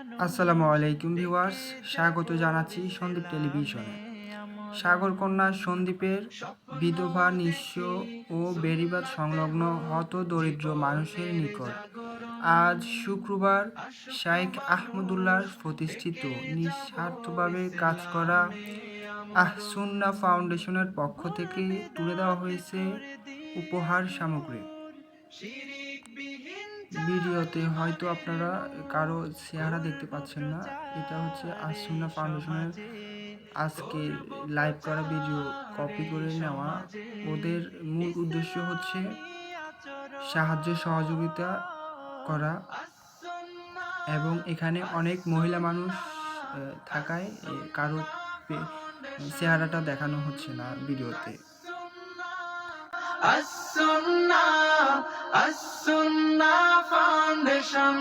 আসসালামু আলাইকুম ভিউয়ার্স, স্বাগত জানাচ্ছি সন্দীপ টেলিভিশনে। সাগর কন্যা সন্দীপের বিধবা, নিঃস্ব ও বেরিবাদ সংলগ্ন হত দরিদ্র মানুষের নিকট আজ শুক্রবার শাইখ আহমদুল্লাহর প্রতিষ্ঠিত নিঃস্বার্থভাবে কাজ করা আহসুন্না ফাউন্ডেশনের পক্ষ থেকে তুলে দেওয়া হয়েছে উপহার সামগ্রী। ভিডিওতে হয়তো আপনারা কারও চেহারা দেখতে পাচ্ছেন না। এটা হচ্ছে আসুন্না ফাউন্ডেশনের আজকে লাইভ করা ভিডিও কপি করে নেওয়া। ওদের মূল উদ্দেশ্য হচ্ছে সাহায্য, সহযোগিতা করা এবং এখানে অনেক মহিলা মানুষ থাকায় কারও চেহারাটা দেখানো হচ্ছে না ভিডিওতে আসুন্না আসুন্না ফাউন্ডেশন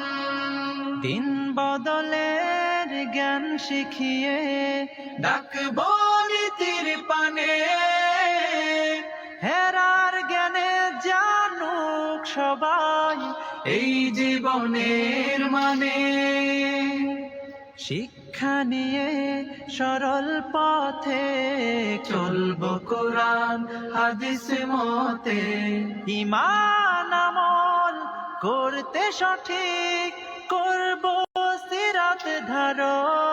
দিন বদলের জ্ঞান শিখিয়ে ডাকবো নীতির পানে। হেরার জ্ঞানে জানুক সবাই এই জীবনের মানে। শিক্ষা নিয়ে সরল পথে চলব কোরআন, হাদিস, মতে। ইমান আমল করতে সঠিক, করব সিরাত ধারণ।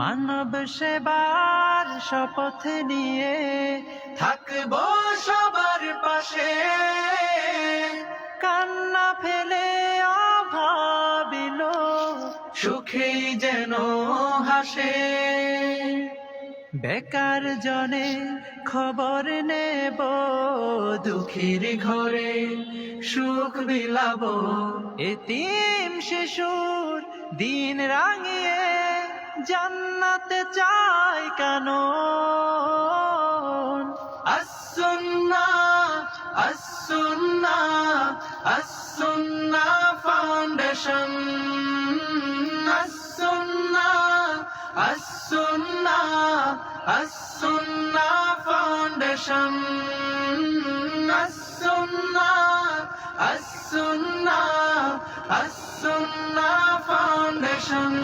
মানব সেবার শপথ নিয়ে থাকব সবার পাশে। কান্না ফেলে অভাবিল সুখেই যেন হাসে। বেকার জনে খবর নেব দুঃখীর ঘরে, সুখ বিলাবো। এতিম শিশুর দিন রাঙিয়ে জান্নাতে চাই কেন? আসুন্না আসুন্না আসন্না ফাউন্ডেশন আসন্না আসন্না আসন্না ফাউন্ডেশন